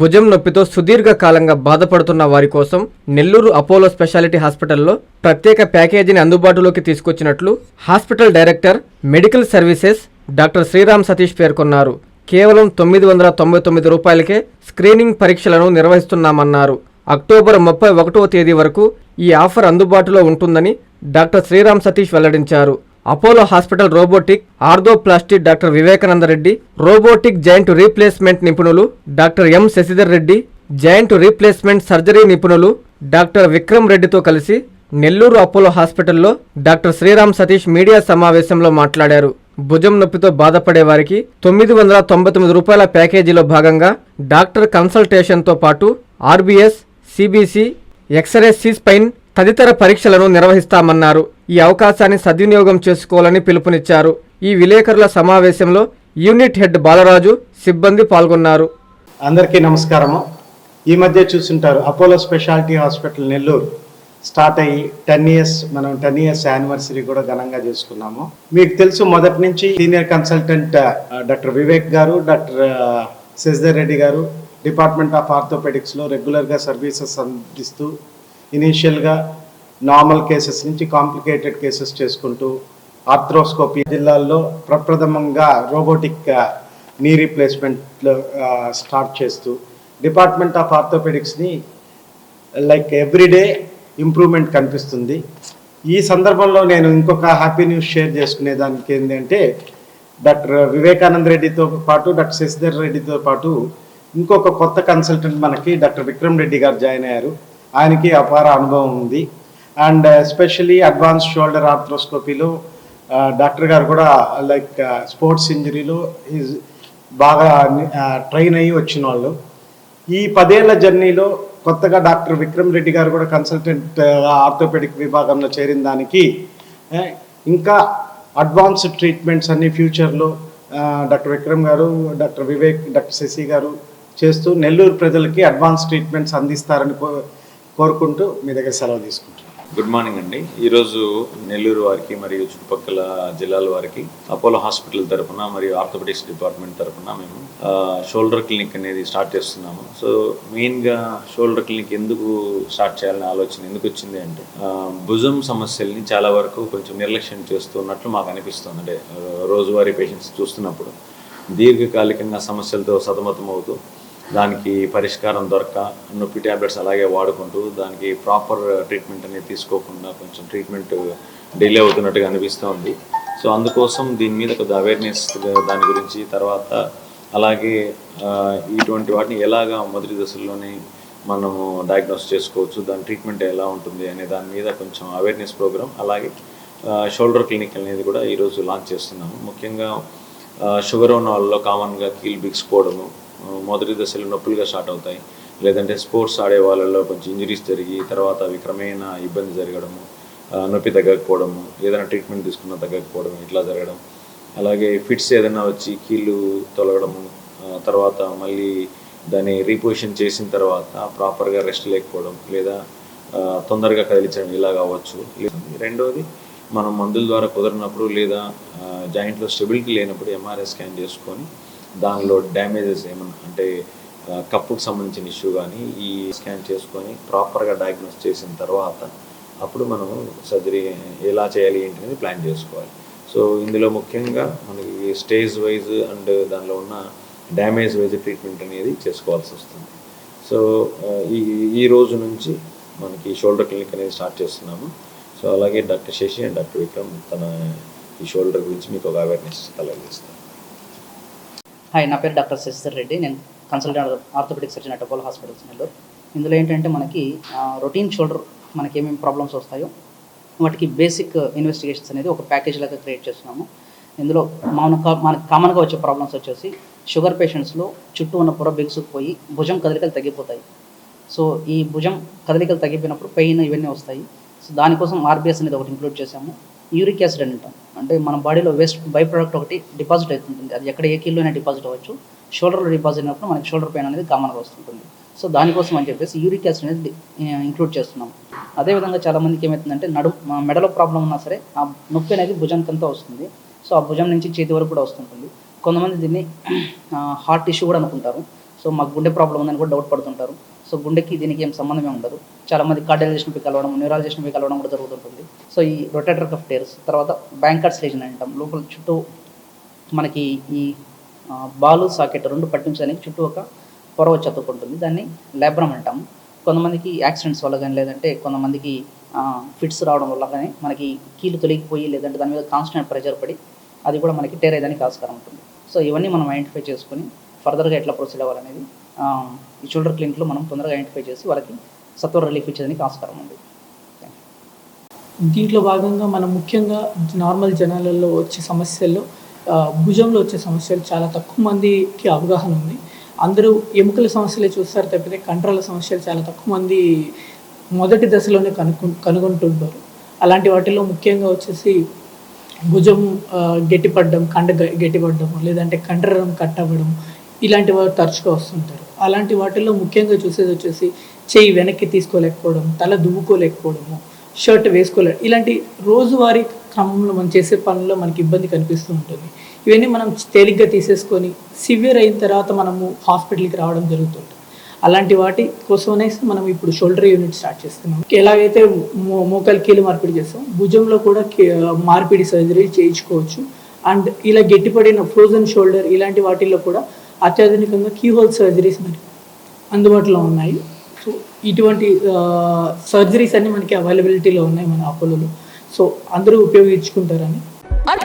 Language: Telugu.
భుజం నొప్పితో సుదీర్ఘకాలంగా బాధపడుతున్న వారి కోసం నెల్లూరు అపోలో స్పెషాలిటీ హాస్పిటల్లో ప్రత్యేక ప్యాకేజీని అందుబాటులోకి తీసుకొచ్చినట్లు hospital director medical services doctor Sriram Satish పేర్కొన్నారు. కేవలం తొమ్మిది వందల తొంభై తొమ్మిది రూపాయలకే స్క్రీనింగ్ పరీక్షలను నిర్వహిస్తున్నామన్నారు. అక్టోబర్ ముప్పై ఒకటవ తేదీ వరకు ఈ ఆఫర్ అందుబాటులో ఉంటుందని డాక్టర్ శ్రీరామ్ సతీష్ వెల్లడించారు. Apollo hospital robotic arthroplastic doctor Vivekananda Reddy robotic joint replacement నిపుణులు doctor M Sasidhar Reddy joint replacement surgery నిపుణులు డాక్టర్ విక్రమ్ రెడ్డితో కలిసి నెల్లూరు అపోలో హాస్పిటల్లో డాక్టర్ శ్రీరామ్ సతీష్ మీడియా సమావేశంలో మాట్లాడారు. భుజం నొప్పితో బాధపడే వారికి తొమ్మిది వందల తొంభై తొమ్మిది రూపాయల ప్యాకేజీలో భాగంగా డాక్టర్ కన్సల్టేషన్తో పాటు R B S C B C x ray C spine తదితర పరీక్షలను నిర్వహిస్తామన్నారు. ఈ అవకాశాన్ని సద్వినియోగం చేసుకోవాలని పిలుపునిచ్చారు. ఈ విలేకరుల సమావేశంలో యూనిట్ హెడ్ బాలరాజు సిబ్బంది పాల్గొన్నారు. అందరికీ నమస్కారము. ఈ మధ్య చూసుంటారు Apollo speciality hospital Nellore. Start అయ్యి టెన్ ఇయర్స్ మనం టెన్ ఇయర్స్ యానివర్సరీ కూడా ఘనంగా చేసుకున్నాము. మీకు తెలుసు మొదటి నుంచి సీనియర్ కన్సల్టెంట్ డాక్టర్ వివేక్ గారు డాక్టర్ శశిధర్ రెడ్డి గారు డిపార్ట్మెంట్ ఆఫ్ ఆర్థోపెడిక్స్లో రెగ్యులర్గా సర్వీసెస్ అందిస్తూ ఇనీషియల్గా నార్మల్ కేసెస్ నుంచి కాంప్లికేటెడ్ కేసెస్ చేసుకుంటూ ఆర్థ్రోస్కోపీ జిల్లాల్లో ప్రప్రథమంగా రోబోటిక్ నీ రీప్లేస్మెంట్లో స్టార్ట్ చేస్తూ డిపార్ట్మెంట్ ఆఫ్ ఆర్థోపెడిక్స్ని లైక్ ఎవ్రీడే ఇంప్రూవ్మెంట్ కనిపిస్తుంది. ఈ సందర్భంలో నేను ఇంకొక హ్యాపీ న్యూస్ షేర్ చేసుకునే దానికి ఏంటంటే డాక్టర్ వివేకానంద రెడ్డితో పాటు డాక్టర్ శశిధర్ రెడ్డితో పాటు ఇంకొక కొత్త కన్సల్టెంట్ మనకి డాక్టర్ విక్రమ్ రెడ్డి గారు జాయిన్ అయ్యారు. ఆయనకి అపార అనుభవం ఉంది. అండ్ ఎస్పెషలీ అడ్వాన్స్ షోల్డర్ ఆర్థ్రోస్కోపీలో డాక్టర్ గారు కూడా లైక్ స్పోర్ట్స్ ఇంజరీలో ఈజ్ బాగా ట్రైన్ అయ్యి వచ్చిన వాళ్ళు. ఈ పదేళ్ళ జర్నీలో కొత్తగా డాక్టర్ విక్రమ్ రెడ్డి గారు కూడా కన్సల్టెంట్ ఆర్థోపెడిక్ విభాగంలో చేరిన దానికి ఇంకా అడ్వాన్స్ ట్రీట్మెంట్స్ అన్ని ఫ్యూచర్లో డాక్టర్ విక్రమ్ గారు డాక్టర్ వివేక్ డాక్టర్ శశి గారు చేస్తూ నెల్లూరు ప్రజలకి అడ్వాన్స్ ట్రీట్మెంట్స్ అందిస్తారని కో కోరుకుంటూ మీ దగ్గర సెలవు తీసుకుంటున్నాను గుడ్ మార్నింగ్ అండి. ఈరోజు నెల్లూరు వారికి మరియు చుట్టుపక్కల జిల్లాల వారికి అపోలో హాస్పిటల్ తరపున మరియు ఆర్థోపెటిక్స్ డిపార్ట్మెంట్ తరపున మేము షోల్డర్ క్లినిక్ అనేది స్టార్ట్ చేస్తున్నాము. సో మెయిన్గా షోల్డర్ క్లినిక్ ఎందుకు స్టార్ట్ చేయాలనే ఆలోచన ఎందుకు వచ్చింది అంటే భుజం సమస్యల్ని చాలా వరకు కొంచెం నిర్లక్ష్యం చేస్తున్నట్లు మాకు అనిపిస్తుంది. అంటే రోజువారీ పేషెంట్స్ చూస్తున్నప్పుడు దీర్ఘకాలికంగా సమస్యలతో సతమతం అవుతూ దానికి పరిష్కారం దొరక నొప్పి ట్యాబ్లెట్స్ అలాగే వాడుకుంటూ దానికి ప్రాపర్ ట్రీట్మెంట్ అనేది తీసుకోకుండా కొంచెం ట్రీట్మెంట్ డిలే అవుతున్నట్టుగా అనిపిస్తోంది సో అందుకోసం దీని మీద కొద్దిగా అవేర్నెస్ దాని గురించి తర్వాత అలాగే ఇటువంటి వాటిని ఎలాగా మొదటి దశల్లోనే మనము డయాగ్నోస్ చేసుకోవచ్చు దాని ట్రీట్మెంట్ ఎలా ఉంటుంది అనే దాని మీద కొంచెం అవేర్నెస్ ప్రోగ్రామ్ అలాగే షోల్డర్ క్లినిక్ అనేది కూడా ఈరోజు లాంచ్ చేస్తున్నాము. ముఖ్యంగా షుగర్ ఉన్న వాళ్ళలో కామన్గా కీల్ బిగుసుకోవడము మొదటి దశలో నొప్పులుగా స్టార్ట్ అవుతాయి. లేదంటే స్పోర్ట్స్ ఆడే వాళ్ళలో కొంచెం ఇంజరీస్ జరిగి తర్వాత అవి క్రమేణా ఇబ్బంది జరగడము నొప్పి తగ్గకపోవడము ఏదైనా ట్రీట్మెంట్ తీసుకున్నా తగ్గకపోవడం ఇట్లా జరగడం. అలాగే ఫిట్స్ ఏదైనా వచ్చి కీళ్ళు తొలగడము తర్వాత మళ్ళీ దాన్ని రీపొజిషన్ చేసిన తర్వాత ప్రాపర్గా రెస్ట్ లేకపోవడం లేదా తొందరగా కదిలించడం ఇలా కావచ్చు. రెండవది మనం మందుల ద్వారా కుదరినప్పుడు లేదా జాయింట్లో స్టెబిలిటీ లేనప్పుడు ఎంఆర్ఐ స్కాన్ చేసుకొని దానిలో డ్యామేజెస్ ఏమన్నా అంటే కప్పుకు సంబంధించిన ఇష్యూ కానీ ఈ స్కాన్ చేసుకొని ప్రాపర్గా డయాగ్నోస్ చేసిన తర్వాత అప్పుడు మనము సర్జరీ ఎలా చేయాలి ఏంటి అనేది ప్లాన్ చేసుకోవాలి. సో ఇందులో ముఖ్యంగా మనకి స్టేజ్ వైజ్ అండ్ దానిలో ఉన్న డ్యామేజ్ వైజ్ ట్రీట్మెంట్ అనేది చేసుకోవాల్సి వస్తుంది. సో ఈ ఈ రోజు నుంచి మనకి షోల్డర్ క్లినిక్ అనేది స్టార్ట్ చేస్తున్నాము. సో అలాగే doctor Shashi and doctor Vikram తన ఈ షోల్డర్ గురించి మీకు ఒక అవేర్నెస్ కలగజేస్తారు హాయ్ నా పేరు డాక్టర్ శశిధర్ రెడ్డి. నేను consultant orthopaedic surgeon at Apollo hospitals Nellore ఇందులో ఏంటంటే మనకి రొటీన్ షోల్డర్ మనకి ఏమేమి ప్రాబ్లమ్స్ వస్తాయో వాటికి బేసిక్ ఇన్వెస్టిగేషన్స్ అనేది ఒక ప్యాకేజ్ లాగా క్రియేట్ చేస్తున్నాము. ఇందులో మన మనకు కామన్గా వచ్చే ప్రాబ్లమ్స్ వచ్చేసి షుగర్ పేషెంట్స్లో చుట్టూ ఉన్న పొర బిగుసుకుపోయి భుజం కదలికలు తగ్గిపోతాయి. సో ఈ భుజం కదలికలు తగ్గిపోయినప్పుడు పెయిన్ ఇవన్నీ వస్తాయి. సో దానికోసం ఆర్బిఎస్ అనేది ఒకటి ఇంక్లూడ్ చేసాము యూరిక్ యాసిడ్ అని అంటాం. అంటే మన బాడీలో వేస్ట్ బై ప్రోడక్ట్ ఒకటి డిపాజిట్ అవుతుంటుంది. అది ఎక్కడ ఏ కిలోనే డిపాజిట్ అవ్వచ్చు. షోల్డర్లో డిపాజిట్ అయినప్పుడు మనకి షోల్డర్ పెయిన్ అనేది కామన్గా వస్తుంటుంది. సో దానికోసం అని చెప్పేసి యూరిక్ యాసిడ్ అనేది ఇంక్లూడ్ చేస్తున్నాం. అదేవిధంగా చాలామందికి ఏమవుతుందంటే నడు మా మెడలో ప్రాబ్లం ఉన్నా సరే ఆ నొప్పి అనేది భుజంకంతా వస్తుంది. సో ఆ భుజం నుంచి చేతి వరకు కూడా వస్తుంటుంది. కొంతమంది దీన్ని హార్ట్ ఇష్యూ కూడా అనుకుంటారు. సో మాకు గుండె ప్రాబ్లం ఉందని కూడా డౌట్ పడుతుంటారు. సో గుండెకి దీనికి ఏం సంబంధమే ఉండదు. చాలామంది కార్డియలైజేషన్ పోయి కలవడం న్యూరాలజేషన్ పోయి కలవడం కూడా జరుగుతుంటుంది. సో ఈ రొటేటర్ కఫ్ టేర్స్ తర్వాత బ్యాంకర్స్ లేజన్ అంటాం. లోపల చుట్టూ మనకి ఈ బాలు సాకెట్ రెండు పట్టించడానికి చుట్టూ ఒక పొరవ చతుకుంటుంది దాన్ని లేబ్రమ్ అంటాం. కొంతమందికి యాక్సిడెంట్స్ వల్ల కానీ లేదంటే కొంతమందికి ఫిట్స్ రావడం వల్ల కానీ మనకి కీలు తొలగిపోయి లేదంటే దాని మీద కాన్స్టెంట్ ప్రెషర్ పడి అది కూడా మనకి టేర్ అయ్యేదానికి ఆస్కారం ఉంటుంది. సో ఇవన్నీ మనం ఐడెంటిఫై చేసుకొని ఫర్దర్గా ఎట్లా ప్రొసీడ్ అవ్వాలనేది ఈ షోల్డర్ క్లినిక్లో మనం తొందరగా ఐడెంటిఫై చేసి వాళ్ళకి సత్వర రిలీఫ్ ఇచ్చేదానికి ఆస్కారం ఉంది. దీంట్లో భాగంగా మనం ముఖ్యంగా నార్మల్ జనాలలో వచ్చే సమస్యల్లో భుజంలో వచ్చే సమస్యలు చాలా తక్కువ మందికి అవగాహన ఉంది. అందరూ ఎముకల సమస్యలే చూస్తారు తప్పితే కండరాల సమస్యలు చాలా తక్కువ మంది మొదటి దశలోనే కనుక్కు కనుగొంటుంటారు. అలాంటి వాటిలో ముఖ్యంగా వచ్చేసి భుజం గట్టిపడడం కండ గ- గట్టిపడడం లేదంటే కండరం కట్టవడం ఇలాంటి వారు తరచుగా వస్తుంటారు. అలాంటి వాటిల్లో ముఖ్యంగా చూసేది వచ్చేసి చేయి వెనక్కి తీసుకోలేకపోవడం తల దువ్వుకోలేకపోవడము షర్ట్ వేసుకోలేడు ఇలాంటి రోజువారీ క్రమంలో మనం చేసే పనుల్లో మనకి ఇబ్బంది కనిపిస్తూ ఉంటుంది. ఇవన్నీ మనం తేలిగ్గా తీసేసుకొని సివియర్ అయిన తర్వాత మనము హాస్పిటల్కి రావడం జరుగుతుంది అలాంటి వాటి కోసమనే మనం ఇప్పుడు షోల్డర్ యూనిట్ స్టార్ట్ చేస్తున్నాం. ఎలాగైతే మో- మోకాలు కీలు మార్పిడి చేస్తాం భుజంలో కూడా మార్పిడి సర్జరీ చేయించుకోవచ్చు. అండ్ ఇలా గట్టిపడిన ఫ్రోజన్ షోల్డర్ ఇలాంటి వాటిల్లో కూడా అత్యాధునికంగా కీహోల్ సర్జరీస్ మరి అందుబాటులో ఉన్నాయి. ఇటువంటి సర్జరీస్ అన్నీ మనకి అవైలబిలిటీలో ఉన్నాయి మన అపోలోలో సో అందరూ ఉపయోగించుకుంటారని